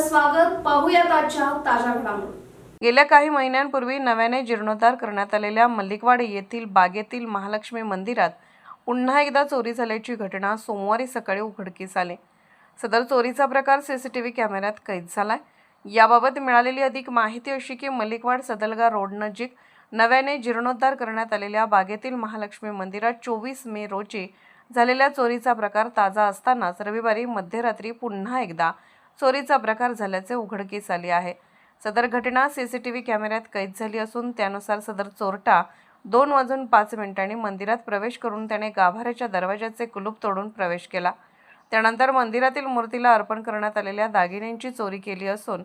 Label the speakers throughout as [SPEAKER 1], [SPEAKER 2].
[SPEAKER 1] स्वागत पाहूयात आजच्या ताज्या घडामोडी.
[SPEAKER 2] गेल्या काही महिन्यांपूर्वी नव्याने जीर्णोद्धार करण्यात आलेल्या मल्लिकवाडी येथील बागेतील महालक्ष्मी मंदिरात पुन्हा एकदा चोरी झाल्याची घटना सोमवारी सकाळी उघडकीस आली. सदर चोरीचा प्रकार सीसीटीव्ही कॅमेऱ्यात कैद झालाय. याबाबत मिळालेली अधिक माहिती अशी की मल्लिकवाड सदलगा रोड नजीक नव्याने जीर्णोद्धार करण्यात आलेल्या बागेतील महालक्ष्मी मंदिरात चोवीस मे रोजी झालेल्या चोरीचा प्रकार ताजा असतानाच रविवारी मध्यरात्री पुन्हा एकदा चोरीचा प्रकार झाल्याचे उघडकीस आले आहे. सदर घटना सी सी टी व्ही कॅमेऱ्यात कैद झाली असून त्यानुसार सदर चोरटा दोन वाजून पाच मिनिटांनी मंदिरात प्रवेश करून त्याने गाभाऱ्याच्या दरवाजाचे कुलूप तोडून प्रवेश केला. त्यानंतर मंदिरातील मूर्तीला अर्पण करण्यात आलेल्या दागिन्यांची चोरी केली असून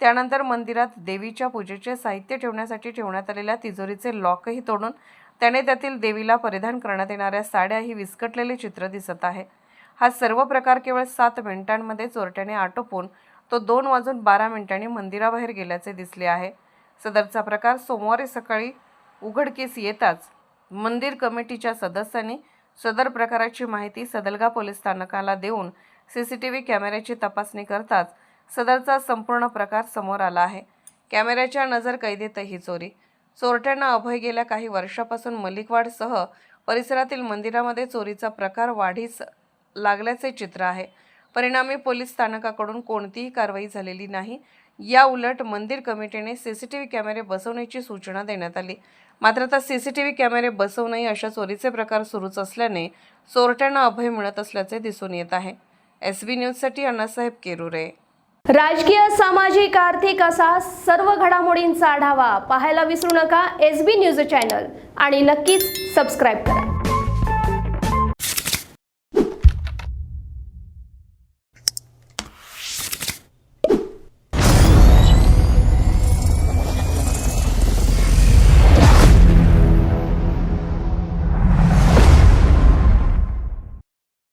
[SPEAKER 2] त्यानंतर मंदिरात देवीच्या पूजेचे साहित्य ठेवण्यासाठी ठेवण्यात आलेल्या तिजोरीचे लॉकही तोडून त्याने त्यातील देवीला परिधान करण्यात येणाऱ्या साड्याही विस्कटलेले चित्र दिसत आहे. हा सर्व प्रकार केवळ सात मिनिटांमध्ये चोरट्याने आटोपून तो दोन वाजून बारा मिनिटांनी मंदिराबाहेर गेल्याचे दिसले आहे. सदरचा प्रकार सोमवारी सकाळी उघडकीस येताच मंदिर कमिटीच्या सदस्यांनी सदर प्रकाराची माहिती सदलगा पोलीस स्थानकाला देऊन सी सी टी व्ही कॅमेऱ्याची तपासणी करताच सदरचा संपूर्ण प्रकार समोर आला आहे. कॅमेऱ्याच्या नजर कैदेत ही चोरी. चोरट्यांना अभय गेल्या काही वर्षापासून मलिकवाडसह परिसरातील मंदिरामध्ये चोरीचा प्रकार वाढीस लागल्याचे चित्र आहे. परिणामी पोलीस स्थानकाकडून कोणतीही कारवाई झालेली नाही. या उलट मंदिर कमिटीने सी सी टी व्ही कॅमेरे बसवण्याची सूचना देण्यात आली. मात्र आता व्ही कॅमेरे बसवू अशा चोरीचे प्रकार सुरूच असल्याने चोरट्यांना अभय मिळत असल्याचे दिसून येत आहे. एस बी न्यूजसाठी अण्णासाहेब केरुरे.
[SPEAKER 1] राजकीय सामाजिक आर्थिक असा सर्व घडामोडींचा आढावा पाहायला विसरू नका एस बी न्यूज चॅनल आणि नक्कीच सबस्क्राईब करा.